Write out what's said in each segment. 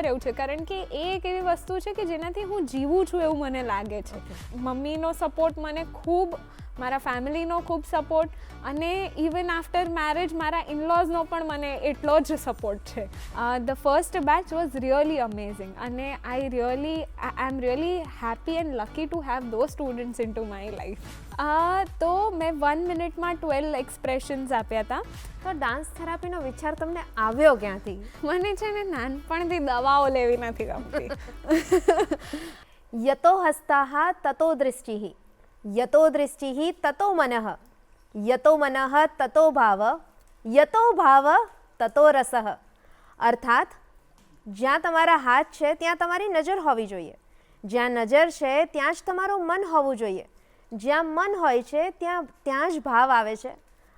જોડાયેલા રહેવું છે. કારણ કે એ એક એવી વસ્તુ છે કે જેનાથી હું જીવું છું એવું મને લાગે છે. મમ્મીનો સપોર્ટ મને ખૂબ મારા ફેમિલીનો ખૂબ સપોર્ટ અને ઇવન આફ્ટર મેરેજ મારા ઇનલોઝનો પણ મને એટલો જ સપોર્ટ છે. The first batch was really amazing અને I really I am really happy and lucky to have those students into my life તો મેં વન મિનિટમાં ટ્વેલ્વ એક્સપ્રેશન્સ આપ્યા હતા તો ડાન્સ થેરાપીનો વિચાર તમને આવ્યો ક્યાંથી? મને છે ને નાનપણથી દવાઓ લેવી નથી ગમતી. યતો હસ્તાહ તતો દૃષ્ટિ. યતો દૃષ્ટિ તતો મનઃ. યતો મનઃ તતો ભાવ. યતો ભાવ તતો રસ. અર્થાત જ્યાં તમારા હાથ છે ત્યાં તમારી નજર હોવી જોઈએ. જ્યાં નજર છે ત્યાં જ તમારું મન હોવું જોઈએ. જ્યાં મન હોય છે, ત્યાં ત્યાં જ ભાવ આવે છે.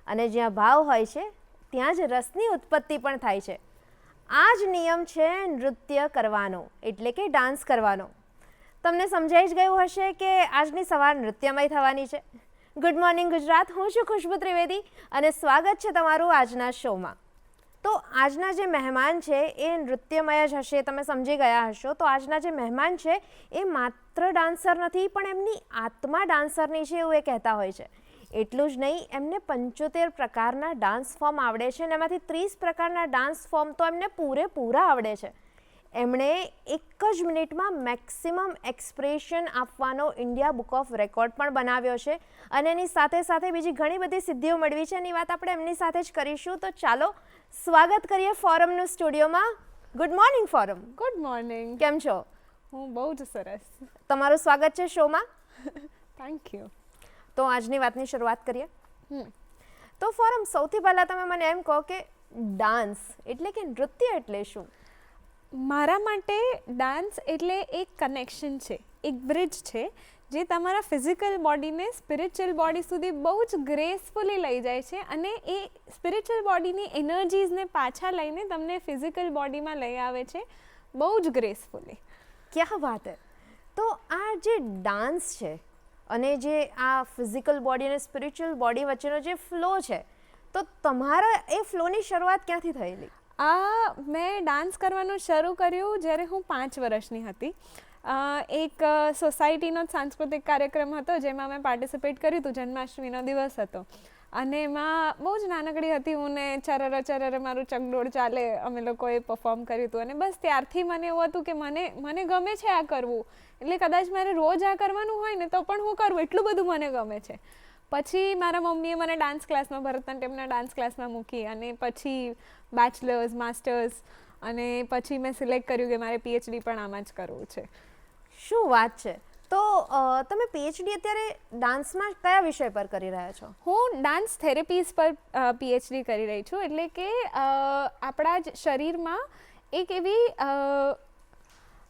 અને જ્યાં ભાવ હોય છે, ત્યાં જ રસની ઉત્પત્તિ પણ થાય છે. આ જ નિયમ છે નૃત્ય કરવાનો, એટલે કે ડાન્સ કરવાનો. તમને સમજાઈ જ ગયું હશે કે આજની સવાર નૃત્યમય થવાની છે. ગુડ મોર્નિંગ ગુજરાત, હું છું ખુશ્બુ ત્રિવેદી અને સ્વાગત છે તમારું આજના શોમાં. તો આજના જે મહેમાન છે, એ નૃત્યમય જ હશે, તમે સમજી ગયા હશો. તો આજના જે મહેમાન છે, એ માત્ર ડાન્સર નથી, પણ એમની આત્મા ડાન્સરની છે એવું એ કહેતા હોય છે. એટલું જ નહીં, એમને પંચોતેર પ્રકારના ડાન્સ ફોર્મ આવડે છે અને એમાંથી ત્રીસ પ્રકારના ડાન્સ ફોર્મ તો એમને પૂરેપૂરા આવડે છે. એમણે એક જ મિનિટમાં મેક્સિમમ એક્સપ્રેશન આપવાનો ઇન્ડિયા બુક ઓફ રેકોર્ડ પણ બનાવ્યો છે. અને એની સાથે સાથે બીજી ઘણી બધી સિદ્ધિઓ મેળવી છે. એની વાત આપણે એમની સાથે જ કરીશું. તો ચાલો સ્વાગત કરીએ ફોરમનું સ્ટુડિયોમાં. Good morning Foram. Good morning કેમ છો? હું બહુ જ સરસ. તમારું સ્વાગત છે શોમાં? થેન્ક યુ તો આજની વાતની શરૂઆત કરીએ. તો ફોરમ સૌથી પહેલાં તમે મને એમ કહો કે ડાન્સ એટલે કે નૃત્ય એટલે શું? મારા માટે ડાન્સ એટલે એક કનેક્શન છે, એક બ્રિજ છે, જે તમારા ફિઝિકલ બોડીને સ્પિરિચ્યુઅલ બોડી સુધી બહુ જ ગ્રેસફુલી લઈ જાય છે અને એ સ્પિરિચ્યુઅલ બોડીની એનર્જીઝને પાછા લઈને તમને ફિઝિકલ બોડીમાં લઈ આવે છે, બહુ જ ગ્રેસફુલી ક્યાં વાત હે? તો આ જે ડાન્સ છે અને જે આ ફિઝિકલ બોડી અને સ્પિરિચ્યુઅલ બોડી વચ્ચેનો જે ફ્લો છે, તો તમારા એ ફ્લોની શરૂઆત ક્યાંથી થયેલી? આ મેં ડાન્સ કરવાનું શરૂ કર્યું જ્યારે હું પાંચ વર્ષની હતી. એક સોસાયટીનો જ સાંસ્કૃતિક કાર્યક્રમ હતો જેમાં મેં પાર્ટિસિપેટ કર્યું હતું, જન્માષ્ટમીનો દિવસ હતો. અને એમાં બહુ જ નાનકડી હતી હું ને ચરર ચરર મારું ચકડોળ ચાલે અમે લોકોએ પરફોર્મ કર્યું હતું. અને બસ ત્યારથી મને એવું હતું કે મને મને ગમે છે આ કરવું. એટલે કદાચ મારે રોજ આ કરવાનું હોય ને તો પણ હું કરું, એટલું બધું મને ગમે છે. પછી મારા મમ્મીએ મને ડાન્સ ક્લાસમાં ભરતનાટ્યમના ડાન્સ ક્લાસમાં મૂકી અને પછી બેચલર્સ માસ્ટર્સ અને પછી મેં સિલેક્ટ કર્યું કે મારે પીએચડી પણ આમાં જ કરવું છે. શું વાત છે? તો તમે પીએચડી અત્યારે ડાન્સમાં કયા વિષય પર કરી રહ્યા છો? હું ડાન્સ થેરેપીઝ પર પીએચડી કરી રહી છું એટલે કે આપણા જ શરીરમાં એક એવી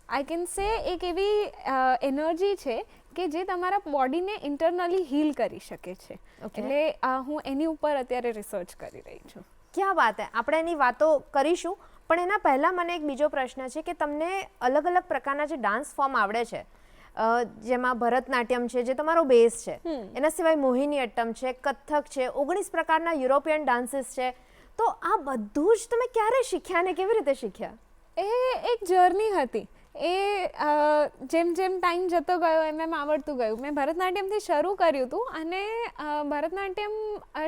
આઈ કેન સે એક એવી એનર્જી છે કે જે તમારા બોડીને ઇન્ટરનલી હીલ કરી શકે છે. એટલે હું એની ઉપર અત્યારે રિસર્ચ કરી રહી છું. ક્યાં વાત હે? આપણે એની વાતો કરીશું પણ એના પહેલાં મને એક બીજો પ્રશ્ન છે કે તમને અલગ અલગ પ્રકારના જે ડાન્સ ફોર્મ આવડે છે જેમાં ભરતનાટ્યમ છે જે તમારો બેઝ છે એના સિવાય મોહિની અટ્ટમ છે કથક છે ઓગણીસ પ્રકારના યુરોપિયન ડાન્સીસ છે તો આ બધું જ તમે ક્યારે શીખ્યા ને કેવી રીતે શીખ્યા? એ એક જર્ની હતી. એ જેમ જેમ ટાઈમ જતો ગયો, એમ એમ આવડતું ગયું. મેં ભરતનાટ્યમથી શરૂ કર્યું હતું અને ભરતનાટ્યમ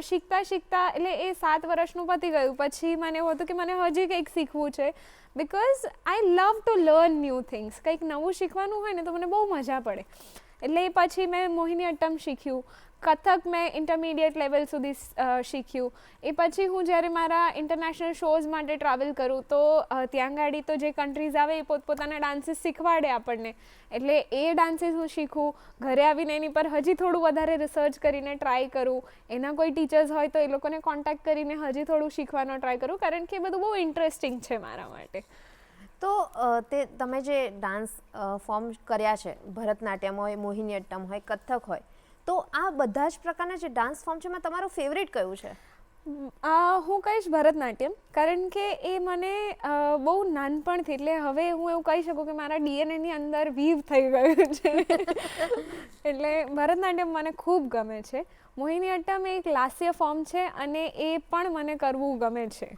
શીખતા શીખતા, એટલે એ સાત વર્ષનું પતી ગયું. પછી મને એવું હતું કે મને હજી કંઈક શીખવું છે. Because I love to learn new things કંઈક નવું શીખવાનું હોય ને તો મને બહુ મજા પડે. એટલે પછી મેં મોહિની અટ્ટમ શીખ્યું. કથક મેં ઇન્ટરમીડિયેટ લેવલ સુધી શીખ્યું. એ પછી હું જ્યારે મારા ઇન્ટરનેશનલ શોઝ માટે ટ્રાવેલ કરું, તો ત્યાં ગાડી તો જે કન્ટ્રીઝ આવે એ પોતપોતાના ડાન્સીસ શીખવાડે આપણને. એટલે એ ડાન્સીસ હું શીખું. ઘરે આવીને એની પર હજી થોડું વધારે રિસર્ચ કરીને ટ્રાય કરું. એના કોઈ ટીચર્સ હોય તો એ લોકોને કોન્ટેક્ટ કરીને હજી થોડું શીખવાનો ટ્રાય કરું, કારણ કે એ બધું બહુ ઇન્ટરેસ્ટિંગ છે મારા માટે. તો તે તમે જે ડાન્સ ફોર્મ કર્યા છે, ભરતનાટ્યમ હોય મોહિની અટ્ટમ હોય, કથક હોય તો આ બધા જ પ્રકારના જે ડાન્સ ફોર્મ છે એમાં તમારું ફેવરેટ કયું છે? હું કહીશ ભરતનાટ્યમ કારણ કે એ મને બહુ નાનપણથી એટલે હવે હું એવું કહી શકું કે મારા ડીએનએની અંદર વીવ થઈ ગયું છે. એટલે ભરતનાટ્યમ મને ખૂબ ગમે છે. મોહિની અટ્ટમ એ એક લાસ્ય ફોર્મ છે અને એ પણ મને કરવું ગમે છે.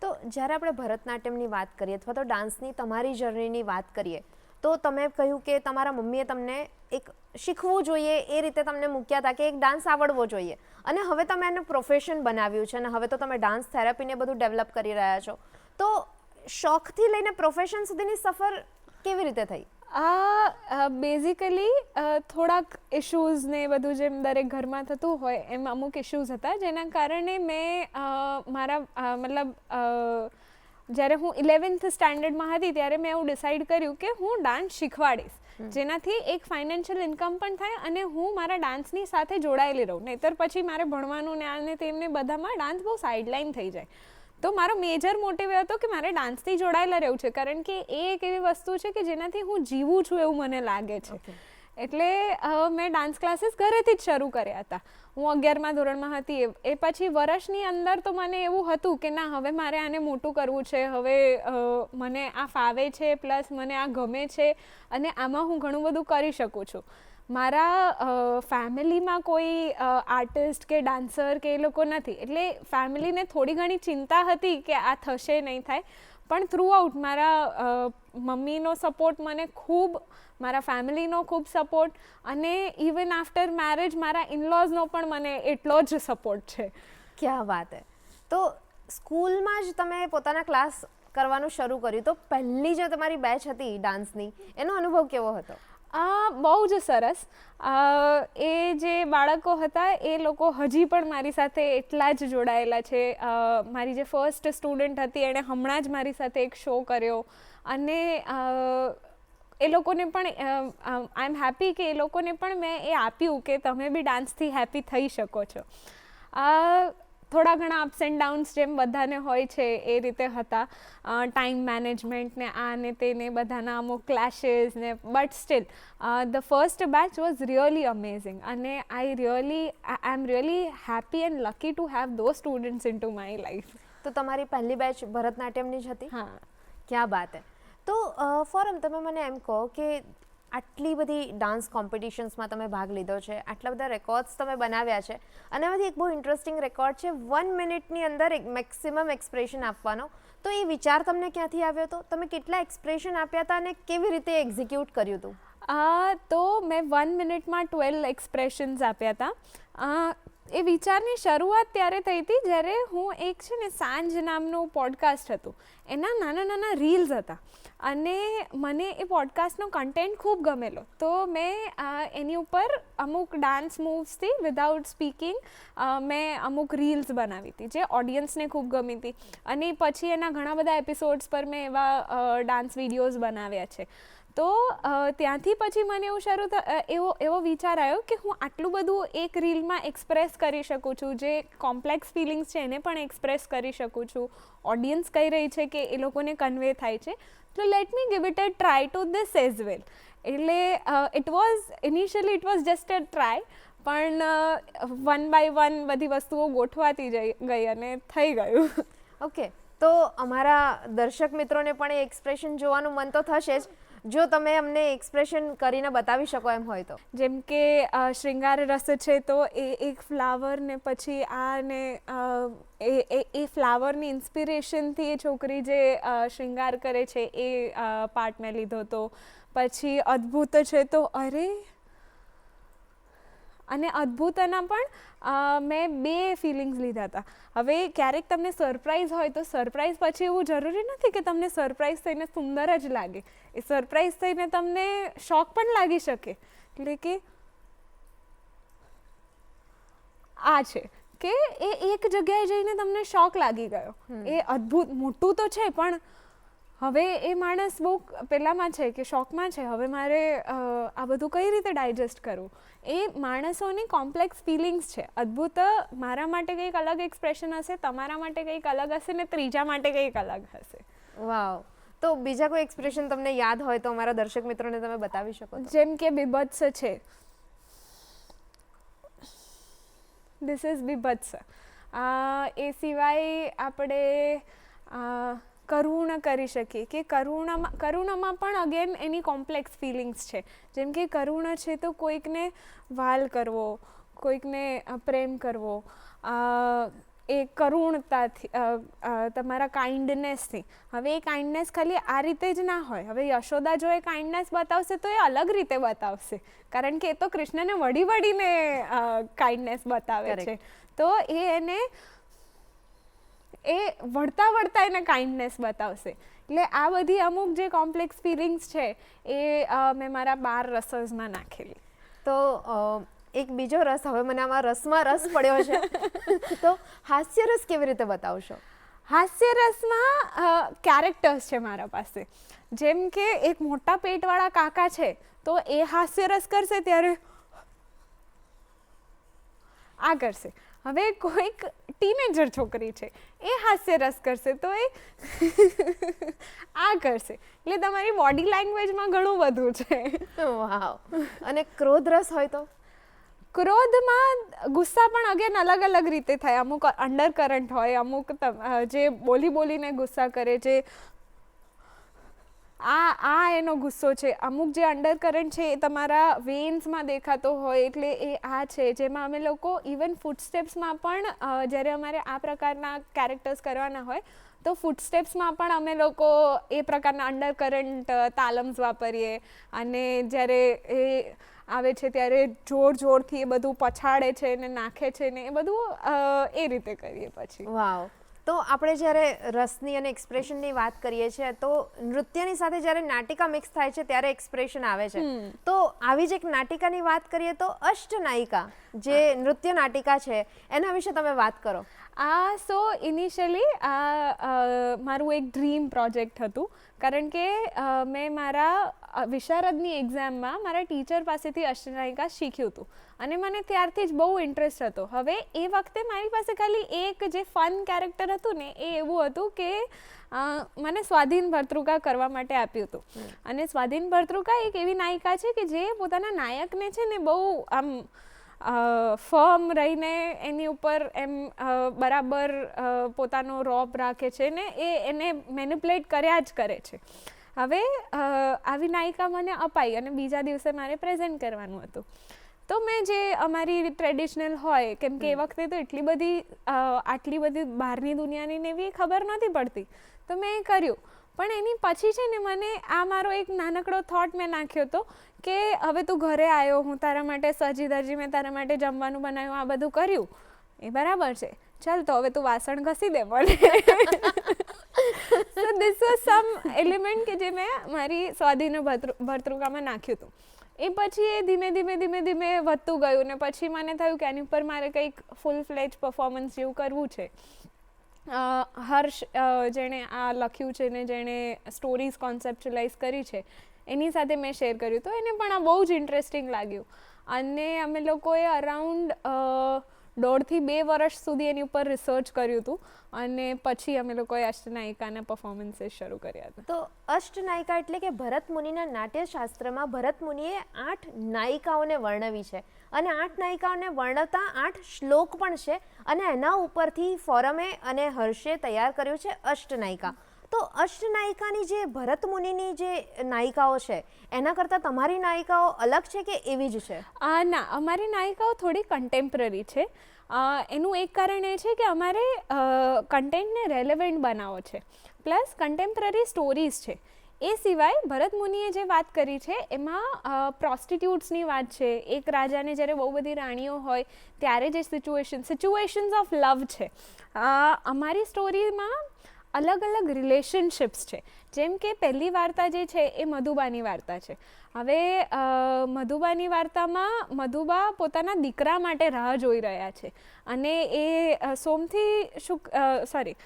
તો જ્યારે આપણે ભરતનાટ્યમની વાત કરીએ અથવા તો ડાન્સની તમારી જર્નીની વાત કરીએ તો તમે કહ્યું કે તમારા મમ્મીએ તમને એક શીખવું જોઈએ એ રીતે તમને મૂક્યા હતા કે એક ડાન્સ આવડવો જોઈએ. અને હવે તમે એને પ્રોફેશન બનાવ્યું છે અને હવે તો તમે ડાન્સ થેરાપીને બધું ડેવલપ કરી રહ્યા છો. તો શોખથી લઈને પ્રોફેશન સુધીની સફર કેવી રીતે થઈ? આ બેઝિકલી થોડાક ઇશ્યુઝ ને બધું જેમ દરેક ઘરમાં થતું હોય એમ અમુક ઇશ્યુઝ હતા જેના કારણે મેં મારા મતલબ જ્યારે હું ઇલેવન્થ સ્ટાન્ડર્ડમાં હતી ત્યારે મેં એવું ડિસાઈડ કર્યું કે હું ડાન્સ શીખવાડીશ. જેનાથી એક ફાઇનાન્શિયલ ઇન્કમ પણ થાય અને હું મારા ડાન્સની સાથે જોડાયેલી રહું. નહીતર પછી મારે ભણવાનું ને આને તેમને બધામાં ડાન્સ બહુ સાઇડલાઇન થઈ જાય. તો મારો મેજર મોટિવ એ હતો કે મારે ડાન્સથી જોડાયેલા રહેવું છે. કારણ કે એ એક એવી વસ્તુ છે કે જેનાથી હું જીવું છું એવું મને લાગે છે. એટલે મેં ડાન્સ ક્લાસીસ ઘરેથી જ શરૂ કર્યા હતા. હું અગિયારમા ધોરણમાં હતી, એ- પછી વર્ષની અંદર તો મને એવું હતું કે ના, હવે મારે આને મોટું કરવું છે, હવે મને આ ફાવે છે, પ્લસ મને આ ગમે છે, અને આમાં હું ઘણું બધું કરી શકું છું. મારા ફેમિલીમાં કોઈ આર્ટિસ્ટ કે ડાન્સર કે એ લોકો નથી. એટલે ફેમિલીને થોડી ઘણી ચિંતા હતી કે આ થશે નહીં થાય. પણ થ્રુ આઉટ મારા મમ્મીનો સપોર્ટ મને ખૂબ, મારા ફેમિલીનો ખૂબ સપોર્ટ અને ઇવન આફ્ટર મેરેજ મારા ઇનલોઝનો પણ મને એટલો જ સપોર્ટ છે. ક્યાં વાત હે. તો સ્કૂલમાં જ તમે પોતાના ક્લાસ કરવાનું શરૂ કર્યું તો પહેલી જે તમારી બેચ હતી ડાન્સની એનો અનુભવ કેવો હતો? આ બહુ જ સરસ. એ જે બાળકો હતા, એ લોકો હજી પણ મારી સાથે એટલા જ જોડાયેલા છે. મારી જે ફર્સ્ટ સ્ટુડન્ટ હતી, એણે હમણાં જ મારી સાથે એક શો કર્યો. અને એ લોકોને પણ આઈ એમ હેપી કે એ લોકોને પણ મેં એ આપ્યું કે તમે બી ડાન્સથી હેપી થઈ શકો છો. થોડા ઘણા અપ્સ એન્ડ ડાઉન્સ જેમ બધાને હોય છે એ રીતે હતા. ટાઈમ મેનેજમેન્ટ ને આ ને તે ને બધાના અમુક ક્લેશિસ ને but still the first batch was really amazing અને I really I am really happy and lucky to have those students into my life તો તમારી પહેલી બેચ ભરતનાટ્યમની જ હતી? હા. ક્યાં બાત હે? તો ફોરમ તમે મને એમ કહો કે આટલી બધી ડાન્સ કોમ્પિટિશન્સમાં તમે ભાગ લીધો છે, આટલા બધા રેકોર્ડ્સ તમે બનાવ્યા છે અને એમાંથી એક બહુ ઇન્ટરેસ્ટિંગ રેકોર્ડ છે વન મિનિટની અંદર એક મેક્સિમમ એક્સપ્રેશન આપવાનો. તો એ વિચાર તમને ક્યાંથી આવ્યો હતો? તમે કેટલા એક્સપ્રેશન આપ્યા હતા અને કેવી રીતે એક્ઝિક્યુટ કર્યું હતું? તો મેં વન મિનિટમાં ટ્વેલ્વ એક્સપ્રેશન્સ આપ્યા હતા. એ વિચારની શરૂઆત ત્યારે થઈ હતી જ્યારે હું એક છે ને સાંજ નામનું પોડકાસ્ટ હતું. એના નાના નાના રીલ્સ હતા. અને મને એ પોડકાસ્ટનો કન્ટેન્ટ ખૂબ ગમેલો. તો મેં એની ઉપર અમુક ડાન્સ મૂવ્સથી વિધાઉટ સ્પીકિંગ મેં અમુક રીલ્સ બનાવી હતી, જે ઓડિયન્સને ખૂબ ગમી હતી. અને પછી એના ઘણા બધા એપિસોડ્સ પર મેં એવા ડાન્સ વિડીયોઝ બનાવ્યા છે. તો ત્યાંથી પછી મને એવું શરૂ એવો એવો વિચાર આવ્યો કે હું આટલું બધું એક રીલમાં એક્સપ્રેસ કરી શકું છું, જે કોમ્પ્લેક્સ ફિલિંગ્સ છે એને પણ એક્સપ્રેસ કરી શકું છું. ઓડિયન્સ કહી રહી છે કે એ લોકોને કન્વે થાય છે. તો let me give it a try to this as well એટલે it was initially it was just a try પણ વન બાય વન બધી વસ્તુઓ ગોઠવાતી જઈ, ગઈ અને થઈ ગયું. ઓકે તો અમારા દર્શક મિત્રોને પણ એ એક્સપ્રેશન જોવાનું મન તો થશે જ. જો તમે અમને એક્સપ્રેશન કરીને બતાવી શકો એમ હોય તો. જેમ કે શૃંગાર રસ છે તો એ એક ફ્લાવર ને પછી આ ને એ એ ફ્લાવરની ઇન્સ્પિરેશનથી એ છોકરી જે શૃંગાર કરે છે એ પાર્ટ મેં લીધો તો. પછી અદ્ભુત છે તો અરે! અને અદ્ભુતના પણ મેં બે ફિલિંગ્સ લીધા હતા. હવે ક્યારેક તમને સરપ્રાઈઝ હોય તો સરપ્રાઈઝ પછી એવું જરૂરી નથી કે તમને સરપ્રાઈઝ થઈને સુંદર જ લાગે. એ સરપ્રાઈઝ થઈને તમને શોખ પણ લાગી શકે. એટલે કે આ છે કે એ એક જગ્યાએ જઈને તમને શોખ લાગી ગયો. એ અદ્ભુત મોટું તો છે પણ હવે એ માણસ બહુ પેલામાં છે કે શોખમાં છે હવે મારે આ બધું કઈ રીતે ડાયજેસ્ટ કરવું એ માણસોની કોમ્પ્લેક્સ ફિલિંગ્સ છે. અદ્ભુત મારા માટે કંઈક અલગ એક્સપ્રેશન હશે તમારા માટે કંઈક અલગ હશે ને ત્રીજા માટે કંઈક અલગ હશે. વાવ. તો બીજા કોઈ એક્સપ્રેશન તમને યાદ હોય તો અમારા દર્શક મિત્રોને તમે બતાવી શકો જેમ કે બીભત્સ છે. This is બીભત્સ. એ સિવાય આપણે કરુણ કરી શકીએ કે કરુણામાં કરુણામાં પણ અગેન એની કોમ્પ્લેક્સ ફિલિંગ્સ છે. જેમ કે કરુણ છે તો કોઈકને વાલ કરવો કોઈકને પ્રેમ કરવો એ કરુણતાથી તમારા કાઇન્ડનેસથી હવે એ કાઇન્ડનેસ ખાલી આ રીતે જ ના હોય. હવે યશોદા જો એ કાઇન્ડનેસ બતાવશે તો એ અલગ રીતે બતાવશે. કારણ કે એ તો કૃષ્ણને વળી વળીને કાઇન્ડનેસ બતાવે છે. તો એ એને એ વળતા વળતા એને કાઇન્ડનેસ બતાવશે. એટલે આ બધી અમુક જે કોમ્પ્લેક્સ ફિલિંગ્સ છે એ મેં મારા બાર રસોઝમાં નાખેલી. તો એક બીજો રસ હવે મને આમાં રસમાં રસ પડ્યો છે. તો હાસ્ય રસ કેવી રીતે બતાવશો? હાસ્ય રસમાં કેરેક્ટર્સ છે મારા પાસે. જેમ કે એક મોટા પેટવાળા કાકા છે તો એ હાસ્ય રસ કરશે ત્યારે આ કરશે. હવે કોઈક ટીનેજર છોકરી છે એ હાસ્ય રસ કરશે તો એ આ કરશે. એટલે તમારી બોડી લેંગ્વેજમાં ઘણું બધું છે. વાવ. અને ક્રોધ રસ હોય તો? ક્રોધમાં ગુસ્સા પણ અગેન અલગ અલગ રીતે થાય. અમુક અંડર કરંટ હોય અમુક જે બોલી બોલીને ગુસ્સા કરે છે આ આ એનો ગુસ્સો છે. અમુક જે અંડર કરંટ છે એ તમારા વેન્સમાં દેખાતો હોય એટલે એ આ છે. જેમાં અમે લોકો ઇવન ફૂટસ્ટેપ્સમાં પણ જ્યારે અમારે આ પ્રકારના કેરેક્ટર્સ કરવાના હોય, તો ફૂટસ્ટેપ્સમાં પણ અમે લોકો એ પ્રકારના અંડર કરંટ તાલમ્સ વાપરીએ. અને જ્યારે એ આવે છે ત્યારે જોર જોરથી એ બધું પછાડે છે ને નાખે છે ને એ બધું એ રીતે કરીએ પછી. વાવ. તો આપણે જ્યારે રસની અને એક્સપ્રેશનની વાત કરીએ છીએ તો નૃત્યની સાથે જ્યારે નાટિકા મિક્સ થાય છે ત્યારે એક્સપ્રેશન આવે છે. તો આવી જ એક નાટિકાની વાત કરીએ તો અષ્ટનાયિકા જે નૃત્ય નાટિકા છે એના વિશે તમે વાત કરો. આ સો ઇનિશિયલી આ મારું એક ડ્રીમ પ્રોજેક્ટ હતું. કારણ કે મેં મારા વિશારદની એક્ઝામમાં મારા ટીચર પાસેથી અષ્ટનાયિકા શીખ્યું હતું. અને મને ત્યારથી જ બહુ ઇન્ટરેસ્ટ હતો. હવે એ વખતે મારી પાસે ખાલી એક જે ફન કેરેક્ટર હતું ને એ એવું હતું કે મને સ્વાધીન ભર્તૃકા કરવા માટે આપ્યું હતું. અને સ્વાધીન ભર્તૃકા એક એવી નાયિકા છે કે જે પોતાના નાયકને છે ને બહુ આમ ફર્મ રહીને એની ઉપર એમ બરાબર પોતાનો રોપ રાખે છે ને એ એને મેનિપ્યુલેટ કર્યા જ કરે છે. હવે આવી નાયિકા મને અપાઈ અને બીજા દિવસે મારે પ્રેઝન્ટ કરવાનું હતું. તો મેં જે અમારી ટ્રેડિશનલ હોય કેમ કે એ વખતે તો એટલી બધી આટલી બધી બહારની દુનિયાની ને એવી ખબર નથી પડતી. તો મેં એ કર્યું. પણ એની પછી છે ને મને આ મારો એક નાનકડો થોટ મેં નાખ્યો હતો કે હવે તું ઘરે આવ્યો હું તારા માટે સજી દરજી મેં તારા માટે જમવાનું બનાવ્યું, આ બધું કર્યું. એ બરાબર છે. ચાલ તો હવે તું વાસણ ઘસી દે મને. So this was some element કે જે મેં મારી સ્વાધીન ભર્તૃ, ભર્તૃકામાં નાખ્યું હતું. એ પછી એ ધીમે ધીમે ધીમે ધીમે વધતું ગયું ને પછી મને થયું કે આની ઉપર મારે કંઈક ફૂલ ફ્લેજ પરફોર્મન્સ જેવું કરવું છે. હર્ષ જેણે આ લખ્યું છે ને જેણે સ્ટોરીઝ કોન્સેપ્ચ્યુલાઇઝ કરી છે, એની સાથે મેં શેર કર્યું. તો એને પણ આ બહુ જ ઇન્ટરેસ્ટિંગ લાગ્યું. અને અમે લોકોએ અરાઉન્ડ દોઢથી બે વર્ષ સુધી એની ઉપર રિસર્ચ કર્યું હતું અને પછી અમે લોકોએ અષ્ટનાયિકાના પરફોર્મન્સીસ શરૂ કર્યા હતા. તો અષ્ટનાયિકા એટલે કે ભરત મુનિના નાટ્યશાસ્ત્રમાં ભરત મુનિએ આઠ નાયિકાઓને વર્ણવી છે. અને આઠ નાયિકાઓને વર્ણવતા આઠ શ્લોક પણ છે અને એના ઉપરથી ફોરમે અને હર્ષે તૈયાર કર્યું છે અષ્ટનાયિકા. તો અષ્ટનાયિકાની જે ભરત મુનિની જે નાયિકાઓ છે, એના કરતાં તમારી નાયિકાઓ અલગ છે કે એવી જ છે? ના, અમારી નાયિકાઓ થોડી કન્ટેમ્પરરી છે. એનું એક કારણ એ છે કે અમારે કન્ટેન્ટને રેલેવન્ટ બનાવો છે. પ્લસ કન્ટેમ્પરરી સ્ટોરીઝ છે. એ સિવાય ભરત મુનિએ જે વાત કરી છે, એમાં પ્રોસ્ટિટ્યુટ્સની વાત છે. એક રાજાને જ્યારે બહુ બધી રાણીઓ હોય, ત્યારે જે સિચ્યુએશન સિચ્યુએશન્સ ઓફ લવ છે. અમારી સ્ટોરીમાં અલગ અલગ રિલેશનશિપ્સ છે. જેમ કે પહેલી વાર્તા જે છે એ મધુબાની વાર્તા છે. હવે મધુબાની વાર્તામાં મધુબા પોતાના દીકરા માટે રાહ જોઈ રહ્યા છે. અને એ સોમથી શુક સોરી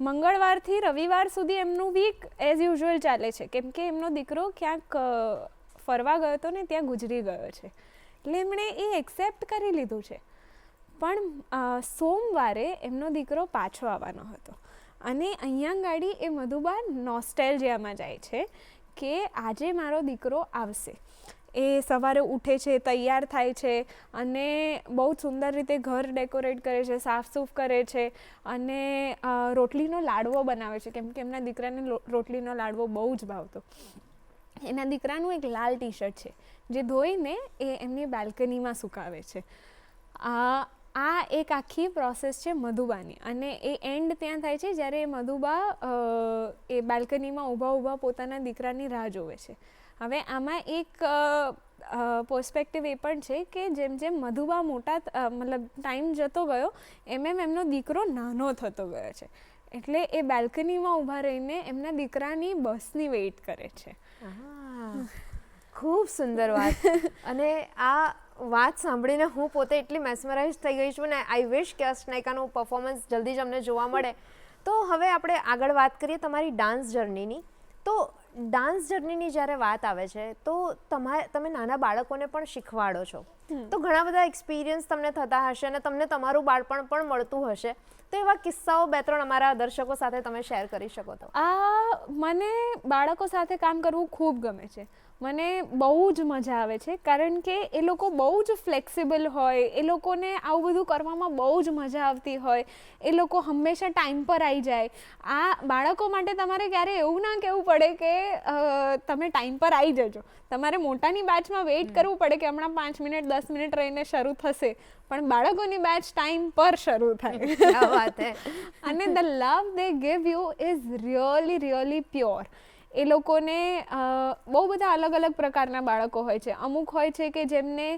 મંગળવારથી રવિવાર સુધી એમનું વીક એઝ યુઝ્યુઅલ ચાલે છે. કેમ કે એમનો દીકરો ક્યાંક ફરવા ગયો હતો ને ત્યાં ગુજરી ગયો છે. એટલે એમણે એ એક્સેપ્ટ કરી લીધું છે. પણ સોમવારે એમનો દીકરો પાછો આવવાનો હતો. અને અહીંયા ગાડી એ મધુબા નોસ્ટેલજિયામાં જાય છે કે આજે મારો દીકરો આવશે. એ સવારે ઉઠે છે, તૈયાર થાય છે અને બહુ સુંદર રીતે ઘર ડેકોરેટ કરે છે સાફ સૂફ કરે છે અને રોટલીનો લાડવો બનાવે છે. કેમ કે એમના દીકરાને રોટલીનો લાડવો બહુ જ ભાવતો. એના દીકરાનું એક લાલ ટી શર્ટ છે, જે ધોઈને એ એમની બાલ્કનીમાં સુકાવે છે. આ આ એક આખી પ્રોસેસ છે મધુબાની. અને એ એન્ડ ત્યાં થાય છે જ્યારે એ મધુબા એ બાલ્કનીમાં ઊભા ઊભા પોતાના દીકરાની રાહ જોવે છે. હવે આમાં એક પર્સપેક્ટિવ એ પણ છે કે જેમ જેમ મધુબા મોટા મતલબ ટાઈમ જતો ગયો, એમ એમ એમનો દીકરો નાનો થતો ગયો છે. એટલે એ બાલ્કનીમાં ઊભા રહીને એમના દીકરાની બસની વેઇટ કરે છે. ખૂબ સુંદર વાત. અને આ વાત સાંભળીને હું પોતે એટલી મેસમરાઇઝ થઈ ગઈ છું ને આઈ વિશ કે અસ્નાયકાનું પરફોર્મન્સ જલ્દી જ અમને જોવા મળે. તો હવે આપણે આગળ વાત કરીએ તમારી ડાન્સ જર્નીની તો ડાન્સ જર્નીની જ્યારે વાત આવે છે તો તમારે તમે નાના બાળકોને પણ શીખવાડો છો. તો ઘણા બધા એક્સપિરિયન્સ તમને થતા હશે અને તમને તમારું બાળપણ પણ મળતું હશે. તો એવા કિસ્સાઓ બે ત્રણ અમારા દર્શકો સાથે તમે શેર કરી શકો તો. આ મને બાળકો સાથે કામ કરવું ખૂબ ગમે છે. મને બહુ જ મજા આવે છે કારણ કે એ લોકો બહુ જ ફ્લેક્સિબલ હોય એ લોકોને આવું બધું કરવામાં બહુ જ મજા આવતી હોય એ લોકો હંમેશા ટાઈમ પર આવી જાય. આ બાળકો માટે તમારે ક્યારે એવું ના કહેવું પડે કે તમે ટાઈમ પર આવી જજો. તમારે મોટાની બાચમાં વેઇટ કરવું પડે કે હમણાં પાંચ મિનિટ દસ મિનિટ રહીને શરૂ થશે. પણ બાળકોની બેચ ટાઈમ પર શરૂ થાય. વાત અને the love they give you is really really pure એ લોકોને બહુ બધા અલગ અલગ પ્રકારના બાળકો હોય છે. અમુક હોય છે કે જેમને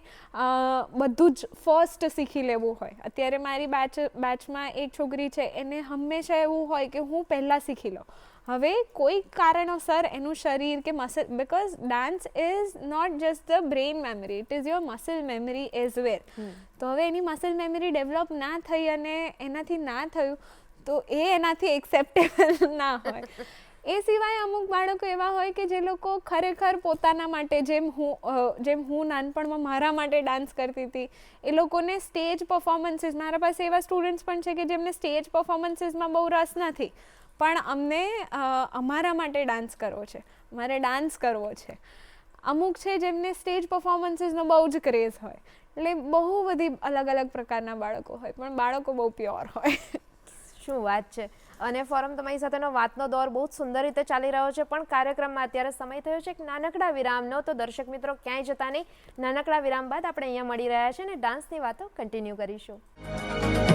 બધું જ ફર્સ્ટ શીખી લેવું હોય. અત્યારે મારી બેચ બેચમાં એક છોકરી છે એને હંમેશા એવું હોય કે હું પહેલાં શીખી લઉં. હવે કોઈ કારણોસર એનું શરીર કે muscle because dance is not just the brain memory it is your muscle memory as where તો હવે એની મસલ મેમરી ડેવલપ ના થઈ અને એનાથી ના થયું તો એ એનાથી એક્સેપ્ટેબલ ના હોય. એ સિવાય અમુક બાળકો એવા હોય કે જે લોકો ખરેખર પોતાના માટે જેમ હું જેમ હું નાનપણમાં મારા માટે ડાન્સ કરતી હતી એ લોકોને સ્ટેજ પરફોર્મન્સીસ મારા પાસે એવા સ્ટુડન્ટ્સ પણ છે કે જેમને સ્ટેજ પરફોર્મન્સીસમાં બહુ રસ નથી. પણ અમને અમારા માટે ડાન્સ કરવો છે. મારે ડાન્સ કરવો છે. અમુક છે જેમને સ્ટેજ પરફોર્મન્સીસનો બહુ જ ક્રેઝ હોય. એટલે બહુ બધી અલગ અલગ પ્રકારના બાળકો હોય, પણ બાળકો બહુ પ્યોર હોય. શું વાત છે? અને ફોરમ તમારી સાથેનો વાતનો દોર બહુ જ સુંદર રીતે ચાલી રહ્યો છે, પણ કાર્યક્રમમાં અત્યારે સમય થયો છે એક નાનકડા વિરામનો, તો દર્શક મિત્રો ક્યાંય જતા નહીં. નાનકડા વિરામ બાદ આપણે અહીંયા મળી રહ્યા છે અને ડાન્સની વાતો કન્ટિન્યુ કરીશું.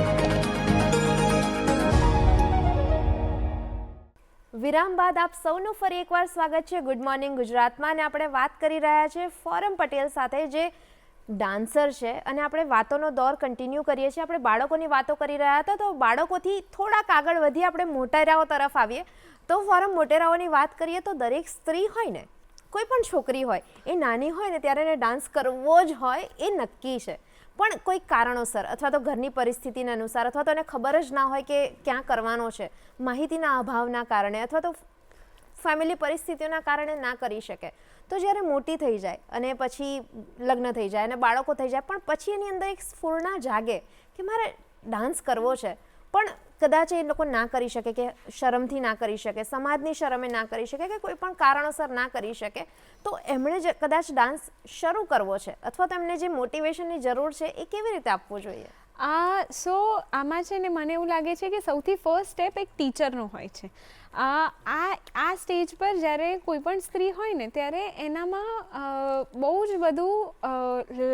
વિરામ બાદ આપ સૌનું ફરી એકવાર સ્વાગત છે. ગુડ મોર્નિંગ ગુજરાતમાં અને આપણે વાત કરી રહ્યા છે ફોરમ પટેલ સાથે, જે ડાન્સર છે. અને આપણે વાતોનો દોર કન્ટિન્યુ કરીએ છીએ. આપણે બાળકોની વાતો કરી રહ્યા હતા, તો બાળકોથી થોડાક આગળ વધી આપણે મોટેરાઓ તરફ આવીએ. તો ફોરમ મોટેરાઓની વાત કરીએ, તો દરેક સ્ત્રી હોય ને, કોઈ પણ છોકરી હોય, એ નાની હોય ને, ત્યારે એને ડાન્સ કરવો જ હોય, એ નક્કી છે. પણ કોઈક કારણોસર અથવા તો ઘરની પરિસ્થિતિના અનુસાર અથવા તો એને ખબર જ ના હોય કે ક્યાં કરવાનો છે, માહિતીના અભાવના કારણે અથવા તો ફેમિલી પરિસ્થિતિઓના કારણે ના કરી શકે. તો જ્યારે મોટી થઈ જાય અને પછી લગ્ન થઈ જાય અને બાળકો થઈ જાય, પણ પછી એની અંદર એક સ્ફૂર્ણા જાગે કે મારે ડાન્સ કરવો છે. પણ કદાચ એ લોકો ના કરી શકે કે શરમથી ના કરી શકે, સમાજની શરમે ના કરી શકે કે કોઈ પણ કારણોસર ના કરી શકે, તો એમણે જે કદાચ ડાન્સ શરૂ કરવો છે. અથવા તો એમને જે મોટિવેશનની જરૂર છે એ કેવી રીતે આપવું જોઈએ? આ સો આમાં છે ને મને એવું લાગે છે કે સૌથી ફર્સ્ટ સ્ટેપ એક ટીચરનો હોય છે. આ આ સ્ટેજ પર જ્યારે કોઈ પણ સ્ત્રી હોય ને, ત્યારે એનામાં બહુ જ બધું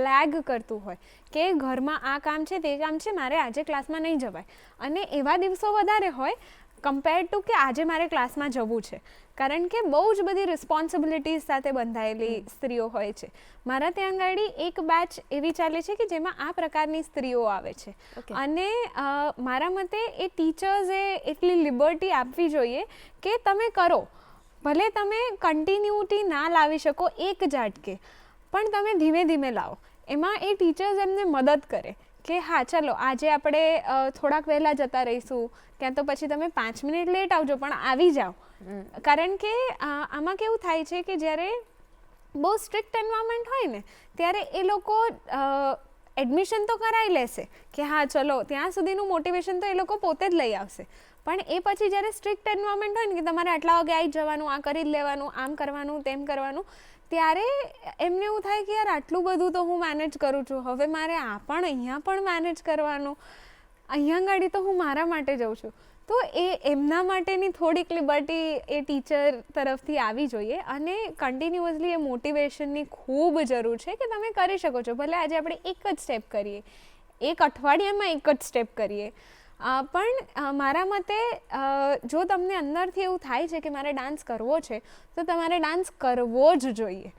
લેગ કરતું હોય કે ઘરમાં આ કામ છે, તે કામ છે, મારે આજે ક્લાસમાં નહીં જવાય. અને એવા દિવસો વધારે હોય કમ્પેર ટુ કે આજે મારે ક્લાસમાં જવું છે. કારણ કે બહુ જ બધી રિસ્પોન્સિબિલિટીઝ સાથે બંધાયેલી સ્ત્રીઓ હોય છે. મારા ત્યાં આગળ એક બેચ એવી ચાલે છે કે જેમાં આ પ્રકારની સ્ત્રીઓ આવે છે. અને મારા મતે એ ટીચર્સે એટલી લિબર્ટી આપવી જોઈએ કે તમે કરો. ભલે તમે કન્ટિન્યુટી ના લાવી શકો એક ઝાટકે પણ તમે ધીમે ધીમે લાવો. એમાં એ ટીચર્સ એમને મદદ કરે. કે હા ચલો આજે આપણે થોડાક વહેલા જતા રહીશું. ક્યાં તો પછી તમે પાંચ મિનિટ લેટ આવજો પણ આવી જાઓ. કારણ કે આમાં કેવું થાય છે કે જ્યારે બહુ સ્ટ્રિક્ટ એન્વાયરમેન્ટ હોય ને ત્યારે એ લોકો એડમિશન તો કરાવી લેશે કે હા ચલો ત્યાં સુધીનું મોટિવેશન તો એ લોકો પોતે જ લઈ આવશે. પણ એ પછી જ્યારે સ્ટ્રિક્ટ એન્વાયરમેન્ટ હોય ને કે તમારે આટલા વાગે આવી જવાનું આ કરી જ લેવાનું આમ કરવાનું તેમ કરવાનું ત્યારે એમને એવું થાય કે યાર, આટલું બધું તો હું મેનેજ કરું છું. હવે મારે આ પણ અહીંયા પણ મેનેજ કરવાનું. અહીંયા ગાડી તો હું મારા માટે જઉં છું. તો એ એમના માટેની થોડીક લિબર્ટી એ ટીચર તરફથી આવી જોઈએ અને કન્ટિન્યુઅસલી એ મોટિવેશનની ખૂબ જરૂર છે કે તમે કરી શકો છો. ભલે આજે આપણે એક જ સ્ટેપ કરીએ. એક અઠવાડિયામાં એક જ સ્ટેપ કરીએ. પણ મારા મતે જો તમને અંદરથી એવું થાય છે કે મારે ડાન્સ કરવો છે તો તમારે ડાન્સ કરવો જ જોઈએ.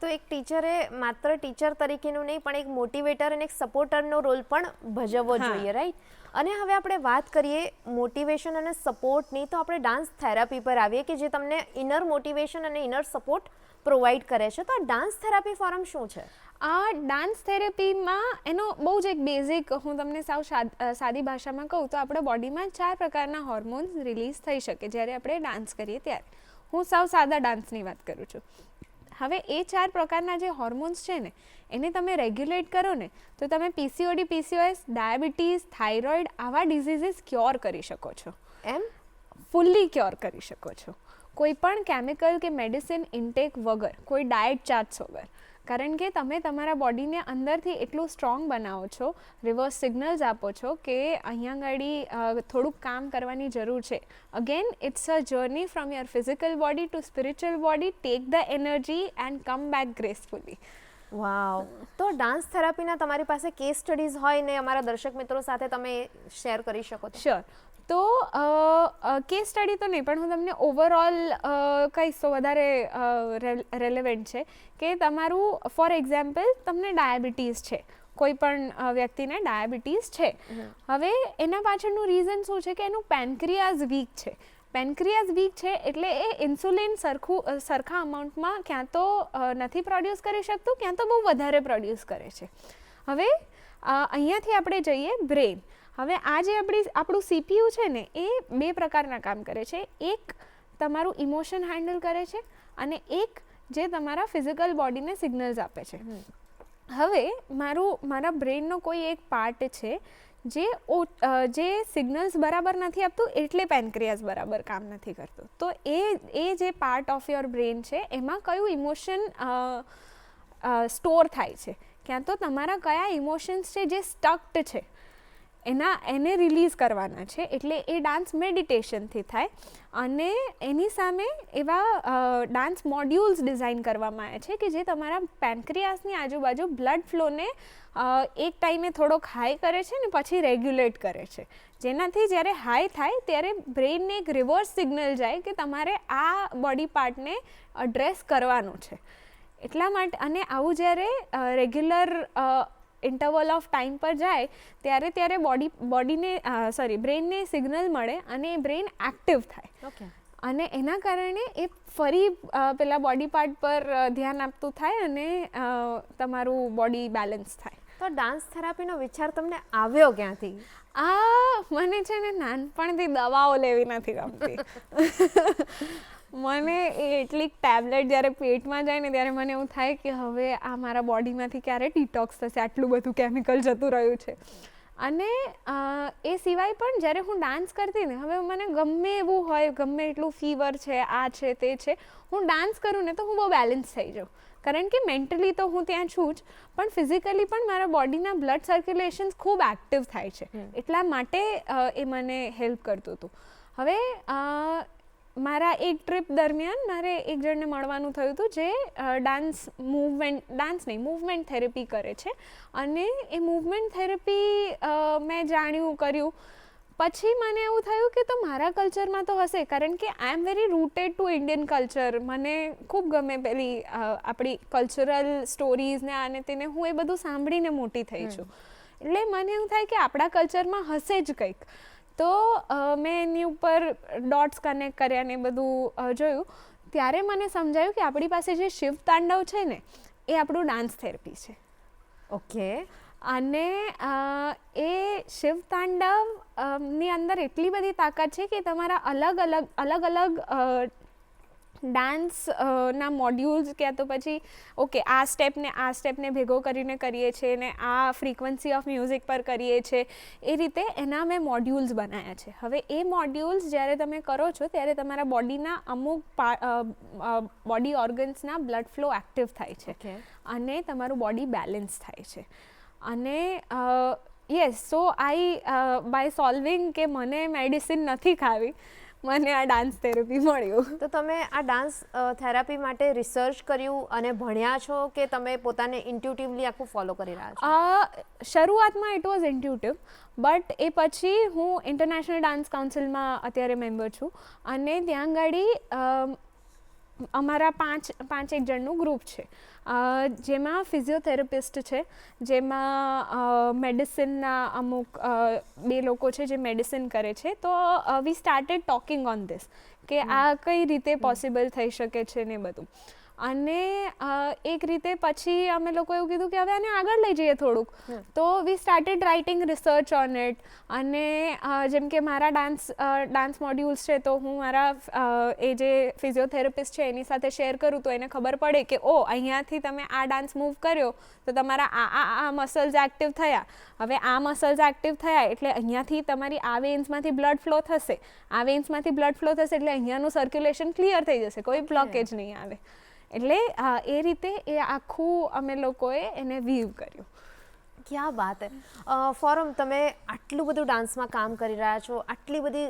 તો એક ટીચરે માત્ર ટીચર તરીકેનું નહીં પણ એક મોટિવેટર અને એક સપોર્ટરનો રોલ પણ ભજવવો જોઈએ રાઈટ? અને હવે આપણે વાત કરીએ મોટિવેશન અને સપોર્ટની તો આપણે ડાન્સ થેરાપી પર આવીએ કે જે તમને ઇનર મોટિવેશન અને ઇનર સપોર્ટ પ્રોવાઈડ કરે છે. તો આ ડાન્સ થેરાપી ફોરમ શું છે? આ ડાન્સ થેરેપીમાં એનો બહુ જ એક બેઝિક હું તમને સાવ સાદ- ભાષામાં કહું તો આપણા બોડીમાં ચાર પ્રકારના હોર્મોન્સ રિલીઝ થઈ શકે જ્યારે આપણે ડાન્સ કરીએ ત્યારે. હું સાવ સાદા ડાન્સની વાત કરું છું. હવે એ ચાર પ્રકારના જે હોર્મોન્સ છે ને એને તમે રેગ્યુલેટ કરો ને તો તમે પીસીઓડી પીસીઓએસ ડાયાબિટીસ થાઇરોઇડ આવા ડિઝીઝીસ ક્યોર કરી શકો છો. એમ? ફૂલ્લી ક્યોર કરી શકો છો. કોઈ પણ કેમિકલ કે મેડિસિન ઇન્ટેક વગર કોઈ ડાયટ ચાર્જ વગર. કારણ કે તમે તમારા બોડીને અંદરથી એટલું સ્ટ્રોંગ બનાવો છો રિવર્સ સિગ્નલ્સ આપો છો કે અહીંયા આગળ થોડુંક કામ કરવાની જરૂર છે. Again it's a journey from your physical body to spiritual body take the energy and come back gracefully wow તો ડાન્સ થેરાપીના તમારી પાસે કેસ સ્ટડીઝ હોય ને અમારા દર્શક મિત્રો સાથે તમે શેર કરી શકો છો? શ્યોર તો કેસ સ્ટડી તો નહીં પણ હું તમને ઓવરઓલ કહીશ તો વધારે રેલેવન્ટ છે કે તમારું ફોર એક્ઝામ્પલ તમને ડાયાબિટીસ છે. કોઈ પણ વ્યક્તિને ડાયાબિટીસ છે. હવે એના પાછળનું રીઝન શું છે કે એનું પેનક્રિયાઝ વીક છે. પેનક્રિયાઝ વીક છે એટલે એ ઇન્સ્યુલિન સરખું સરખા અમાઉન્ટમાં ક્યાં તો નથી પ્રોડ્યુસ કરી શકતું ક્યાં તો બહુ વધારે પ્રોડ્યુસ કરે છે. હવે અહીંયાથી આપણે જઈએ બ્રેન હવે આ જે આપણી આપણું સીપીયુ છે ને એ બે પ્રકારના કામ કરે છે. એક તમારું ઇમોશન હેન્ડલ કરે છે અને એક જે તમારા ફિઝિકલ બોડીને સિગ્નલ્સ આપે છે. હવે મારું મારા બ્રેનનો કોઈ એક પાર્ટ છે જે ઓ- જે સિગ્નલ્સ બરાબર નથી આપતું એટલે પેનક્રિયાસ બરાબર કામ નથી કરતું. તો એ એ જે પાર્ટ ઓફ યોર બ્રેન છે એમાં કયું ઇમોશન સ્ટોર થાય છે? ક્યાં તો તમારા કયા ઇમોશન્સ છે જે સ્ટક્ડ છે? એના, એને રિલીઝ કરવાના છે. એટલે એ ડાન્સ મેડિટેશનથી થાય. અને એની સામે એવા ડાન્સ મોડ્યુલ્સ ડિઝાઇન કરવામાં આવ્યા છે કે જે તમારા પેન્ક્રિયાસની આજુબાજુ બ્લડ ફ્લોને એક ટાઈમે થોડોક હાઈ કરે છે ને પછી રેગ્યુલેટ કરે છે. જેનાથી જ્યારે હાઈ થાય ત્યારે બ્રેનને એક રિવર્સ સિગ્નલ જાય કે તમારે આ બોડી પાર્ટને અડ્રેસ કરવાનું છે. એટલા માટે, અને આવું જ્યારે રેગ્યુલર ઇન્ટરવલ ઓફ ટાઈમ પર જાય ત્યારે ત્યારે બોડી બોડીને સોરી બ્રેનને સિગ્નલ મળે અને બ્રેન એક્ટિવ થાય. ઓકે અને એના કારણે એ ફરી પેલા બોડી પાર્ટ પર ધ્યાન આપતું થાય અને તમારું બોડી બેલેન્સ થાય. તો ડાન્સ થેરાપીનો વિચાર તમને આવ્યો ક્યાંથી? આ મને છે ને નાનપણથી દવાઓ લેવી નથી ગમતી. મને એટલી ટેબ્લેટ જ્યારે પેટમાં જાય ને ત્યારે મને એવું થાય કે હવે આ મારા બોડીમાંથી ક્યારે ડિટોક્સ થશે? આટલું બધું કેમિકલ જતું રહ્યું છે. અને એ સિવાય પણ જ્યારે હું ડાન્સ કરતી ને હવે મને ગમે એવું હોય ગમે એટલું ફીવર છે આ છે તે છે હું ડાન્સ કરું ને તો હું બહુ બેલેન્સ થઈ જાઉં. કારણ કે મેન્ટલી તો હું ત્યાં છું જ પણ ફિઝિકલી પણ મારા બોડીના બ્લડ સર્ક્યુલેશન્સ ખૂબ એક્ટિવ થાય છે. એટલા માટે એ મને હેલ્પ કરતું હતું. હવે મારા એક ટ્રીપ દરમિયાન મારે એક જણને મળવાનું થયું હતું જે ડાન્સ મૂવમેન્ટ ડાન્સ નહીં મૂવમેન્ટ થેરેપી કરે છે. અને એ મૂવમેન્ટ થેરેપી મેં જાણ્યું કર્યું. પછી મને એવું થયું કે તો મારા કલ્ચરમાં તો હશે કારણ કે I am very rooted to Indian culture મને ખૂબ ગમે પેલી આપણી કલ્ચરલ સ્ટોરીઝ ને આને તેને હું એ બધું સાંભળીને મોટી થઈ છું. એટલે મને એવું થાય કે આપણા કલ્ચરમાં હશે જ કંઈક. તો મેં એની ઉપર ડોટ્સ કનેક્ટ કર્યા ને એ બધું જોયું. ત્યારે મને સમજાયું કે આપણી પાસે જે શિવ તાંડવ છે ને એ આપણું ડાન્સ થેરપી છે. ઓકે. અને એ શિવ તાંડવની અંદર એટલી બધી તાકાત છે કે તમારા અલગ અલગ અલગ અલગ ડાન્સ ના મોડ્યુલ્સ ક્યાં તો પછી ઓકે આ સ્ટેપને આ સ્ટેપને ભેગો કરીને કરીએ છીએ ને આ ફ્રીક્વન્સી ઓફ મ્યુઝિક પર કરીએ છીએ એ રીતે એના મેં મોડ્યુલ્સ બનાવ્યા છે હવે એ મોડ્યુલ્સ જ્યારે તમે કરો છો ત્યારે તમારા બોડીના અમુક બોડી ઓર્ગન્સના બ્લડ ફ્લો એક્ટિવ થાય છે. અને તમારું બોડી બેલેન્સ થાય છે અને yes so I by solving કે મને મેડિસિન નથી ખાવી મને આ ડાન્સ થેરપી મળ્યું. તો તમે આ ડાન્સ થેરાપી માટે રિસર્ચ કર્યું અને ભણ્યા છો કે તમે પોતાને ઇન્ટ્યુટિવલી આખું ફોલો કરી રહ્યા છો? શરૂઆતમાં ઇટ વોઝ ઇન્ટ્યુટિવ બટ એ પછી હું ઇન્ટરનેશનલ ડાન્સ કાઉન્સિલમાં અત્યારે મેમ્બર છું. અને ત્યાં ગાડી અમારા પાંચ પાંચેક જણનું ગ્રુપ છે. જેમાં ફિઝિયોથેરાપિસ્ટ છે જેમાં મેડિસિનના અમુક બે લોકો છે જે મેડિસિન કરે છે. તો we started talking on this કે આ કઈ રીતે પોસિબલ થઈ શકે છે ને બધું. અને એક રીતે પછી અમે લોકો એવું કીધું કે હવે આને આગળ લઈ જઈએ થોડુંક. તો we started writing research on it અને જેમ કે મારા ડાન્સ ડાન્સ મોડ્યુલ્સ છે તો હું મારા એ જે ફિઝિયોથેરાપિસ્ટ છે એની સાથે શેર કરું તો એને ખબર પડે કે ઓ અહીંયાથી તમે આ ડાન્સ મૂવ કર્યો તો તમારા આ આ આ મસલ્સ એક્ટિવ થયા. હવે આ મસલ્સ એક્ટિવ થયા એટલે અહીંયાથી તમારી આ વેન્સમાંથી બ્લડ ફ્લો થશે. આ વેન્સમાંથી બ્લડ ફ્લો થશે એટલે અહીંયાનું સર્ક્યુલેશન ક્લિયર થઈ જશે. કોઈ બ્લોકેજ નહીં આવે. એટલે એ રીતે એ આખું અમે લોકોએ એને વીવ કર્યું. ક્યાં વાત હે? ફોરમ તમે આટલું બધું ડાન્સમાં કામ કરી રહ્યા છો આટલી બધી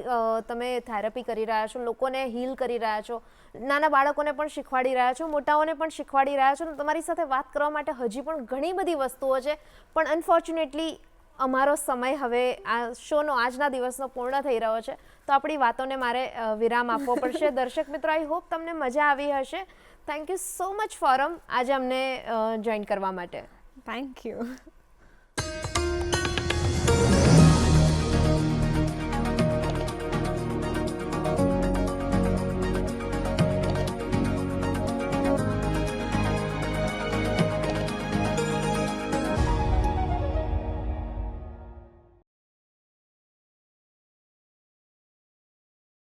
તમે થેરપી કરી રહ્યા છો લોકોને હીલ કરી રહ્યા છો નાના બાળકોને પણ શીખવાડી રહ્યા છો મોટાઓને પણ શીખવાડી રહ્યા છો તમારી સાથે વાત કરવા માટે હજી પણ ઘણી બધી વસ્તુઓ છે પણ અનફોર્ચ્યુનેટલી અમારો સમય હવે આ શોનો આજના દિવસનો પૂર્ણ થઈ રહ્યો છે તો આપણી વાતોને મારે વિરામ આપવો પડશે. દર્શક મિત્રો આઈ હોપ તમને મજા આવી હશે. Thank you so much Foram આજે અમને જોઈન કરવા માટે થેન્ક યુ